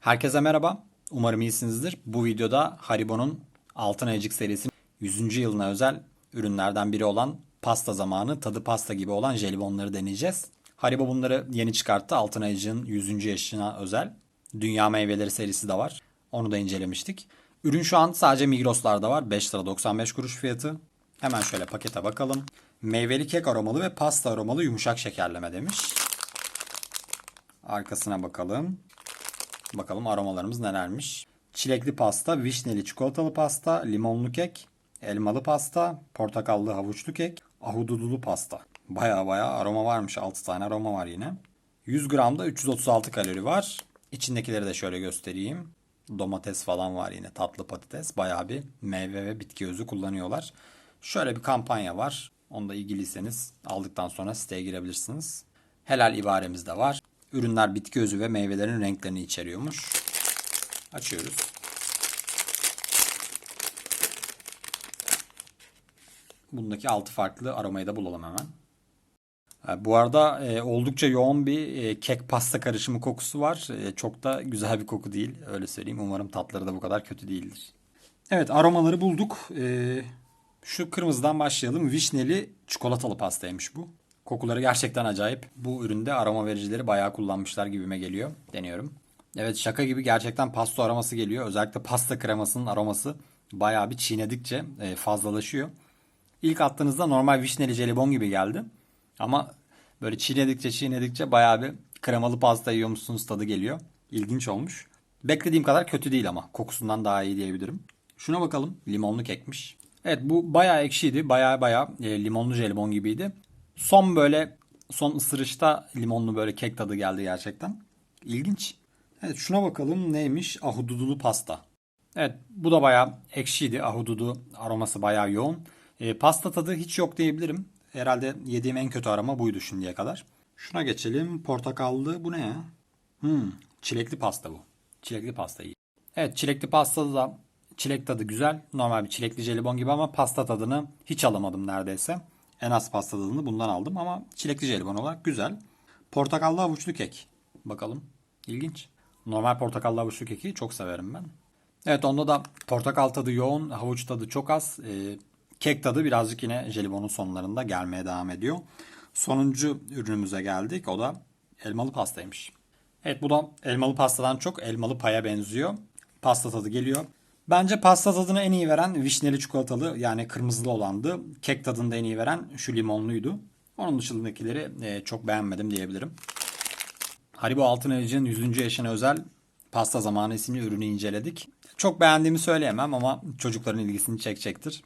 Herkese merhaba. Umarım iyisinizdir. Bu videoda Haribo'nun Altın Ayıcık serisinin 100. yılına özel ürünlerden biri olan pasta zamanı tadı pasta gibi olan jelibonları deneyeceğiz. Haribo bunları yeni çıkarttı. Altın Ayıcık'ın 100. yaşına özel. Dünya meyveleri serisi de var. Onu da incelemiştik. Ürün şu an sadece Migros'larda var. 5 lira 95 kuruş fiyatı. Hemen şöyle pakete bakalım. Meyveli kek aromalı ve pasta aromalı yumuşak şekerleme demiş. Arkasına bakalım. Bakalım aromalarımız nelermiş. Çilekli pasta, vişneli çikolatalı pasta, limonlu kek, elmalı pasta, portakallı havuçlu kek, ahududulu pasta. Baya baya aroma varmış. 6 tane aroma var yine. 100 gramda 336 kalori var. İçindekileri de şöyle göstereyim. Domates falan var yine tatlı patates. Bayağı bir meyve ve bitki özü kullanıyorlar. Şöyle bir kampanya var. Onda ilgiliyseniz aldıktan sonra siteye girebilirsiniz. Helal ibaremiz de var. Ürünler bitki özü ve meyvelerin renklerini içeriyormuş. Açıyoruz. Bundaki 6 farklı aromayı da bulalım hemen. Ha, Bu arada e, oldukça yoğun bir e, kek pasta karışımı kokusu var. E, çok da güzel bir koku değil. Öyle söyleyeyim. Umarım tatları da bu kadar kötü değildir. Evet aromaları bulduk. Şu kırmızıdan başlayalım. Vişneli çikolatalı pastaymış bu. Kokuları gerçekten acayip. Bu üründe aroma vericileri bayağı kullanmışlar gibime geliyor. Deniyorum. Evet şaka gibi gerçekten pasta aroması geliyor. Özellikle pasta kremasının aroması bayağı bir çiğnedikçe e, fazlalaşıyor. İlk attığınızda normal vişneli jelibon gibi geldi. Ama böyle çiğnedikçe çiğnedikçe bayağı bir kremalı pasta yiyormuşsunuz tadı geliyor. İlginç olmuş. Beklediğim kadar kötü değil ama. Kokusundan daha iyi diyebilirim. Şuna bakalım. Limonlu kekmiş. Evet bu bayağı ekşiydi. Bayağı bayağı e, limonlu jelibon gibiydi. Son böyle son ısırışta limonlu böyle kek tadı geldi gerçekten. İlginç. Evet şuna bakalım neymiş? Ahududulu pasta. Evet bu da bayağı ekşiydi. Ahududu aroması bayağı yoğun. E, pasta tadı hiç yok diyebilirim. Herhalde yediğim en kötü aroma buydu şimdiye kadar. Şuna geçelim. Portakallı. Bu ne ya? Hmm, çilekli pasta bu. Çilekli pasta iyi. Evet çilekli pastada da çilek tadı güzel. Normal bir çilekli jelibon gibi ama pasta tadını hiç alamadım neredeyse. En az pasta bundan aldım ama çilekli jelibon olarak güzel. Portakallı havuçlu kek. Bakalım. İlginç. Normal portakallı havuçlu keki çok severim ben. Evet onda da portakal tadı yoğun, havuç tadı çok az. Ee, kek tadı birazcık yine jelibonun sonlarında gelmeye devam ediyor. Sonuncu ürünümüze geldik. O da elmalı pastaymış. Evet bu da elmalı pastadan çok elmalı paya benziyor. Pasta tadı geliyor. Bence pasta tadını en iyi veren vişneli çikolatalı yani kırmızılı olandı. Kek tadını da en iyi veren şu limonluydu. Onun dışındakileri e, çok beğenmedim diyebilirim. Haribo Altın Ayıcı'nın 100. yaşına özel Pasta Zamanı isimli ürünü inceledik. Çok beğendiğimi söyleyemem ama çocukların ilgisini çekecektir.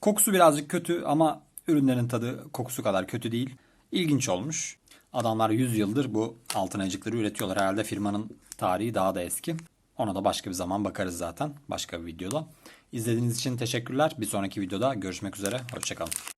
Kokusu birazcık kötü ama ürünlerin tadı kokusu kadar kötü değil. İlginç olmuş. Adamlar 100 yıldır bu altın ayıcıkları üretiyorlar. Herhalde firmanın tarihi daha da eski. Ona da başka bir zaman bakarız zaten. Başka bir videoda. İzlediğiniz için teşekkürler. Bir sonraki videoda görüşmek üzere. Hoşçakalın.